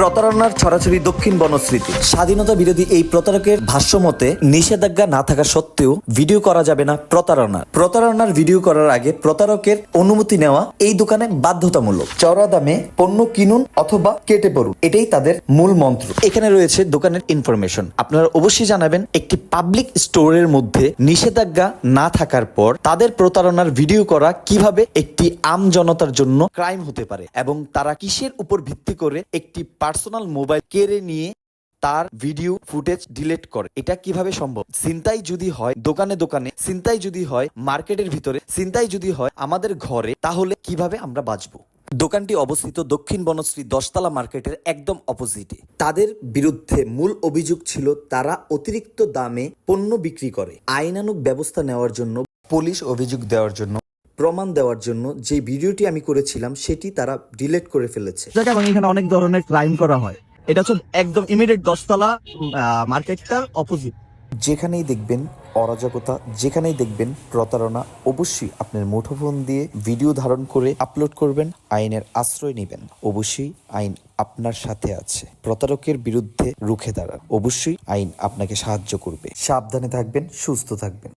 প্রতারণার ছড়াছড়ি দক্ষিণ বনশ্রীতে। স্বাধীনতা বিরোধী এই প্রতারকের ভাষ্যমতে নিষেধাজ্ঞা না থাকা সত্ত্বেও ভিডিও করা যাবে না প্রতারণা প্রতারণার ভিডিও করার আগে প্রতারকের অনুমতি নেওয়া এই দোকানে বাধ্যতামূলক। চড়া দামে পণ্য কিনুন অথবা কেটে পড়ুন, এটাই তাদের মূল মন্ত্র। এখানে রয়েছে দোকানের ইনফরমেশন আপনারা অবশ্যই জানাবেন, একটি পাবলিক স্টোরের মধ্যে নিষেধাজ্ঞা না থাকার পর তাদের প্রতারণার ভিডিও করা কীভাবে একটি আম জনতার জন্য ক্রাইম হতে পারে এবং তারা কিসের উপর ভিত্তি করে একটি পার্সোনাল মোবাইল কেড়ে নিয়ে তার ভিডিও ফুটেজ ডিলিট করে। এটা কীভাবে সম্ভব? চিন্তাই যদি হয় দোকানে দোকানে চিন্তাই যদি হয় মার্কেটের ভিতরে চিন্তাই যদি হয় আমাদের ঘরে, তাহলে কীভাবে আমরা বাঁচবো? দোকানটি অবস্থিত দক্ষিণ বনশ্রী দশতলা মার্কেটের একদম অপোজিটে। তাদের বিরুদ্ধে মূল অভিযোগ ছিল তারা অতিরিক্ত দামে পণ্য বিক্রি করে। আইনানুগ ব্যবস্থা নেওয়ার জন্য পুলিশ অভিযোগ দেওয়ার জন্য প্রমাণ দেওয়ার জন্য যে ভিডিওটি আমি করেছিলাম সেটি তারা ডিলিট করে ফেলেছে। জায়গা এবং এখানে অনেক ধরনের ক্রাইম করা হয়। এটা হচ্ছে একদম ইমিডিয়েট দশতলা মার্কেটটার অপোজিট যেখানেই দেখবেন অরাজকতা যেখানেই দেখবেন প্রতারণা অবশ্যই আপনার মুঠোফোন দিয়ে ভিডিও ধারণ করে আপলোড করবেন আইনের আশ্রয় নেবেন। অবশ্যই আইন আপনার সাথে আছে। প্রতারকের বিরুদ্ধে রুখে দাঁড়ান। অবশ্যই আইন আপনাকে সাহায্য করবে। সাবধানে থাকবেন সুস্থ থাকবেন।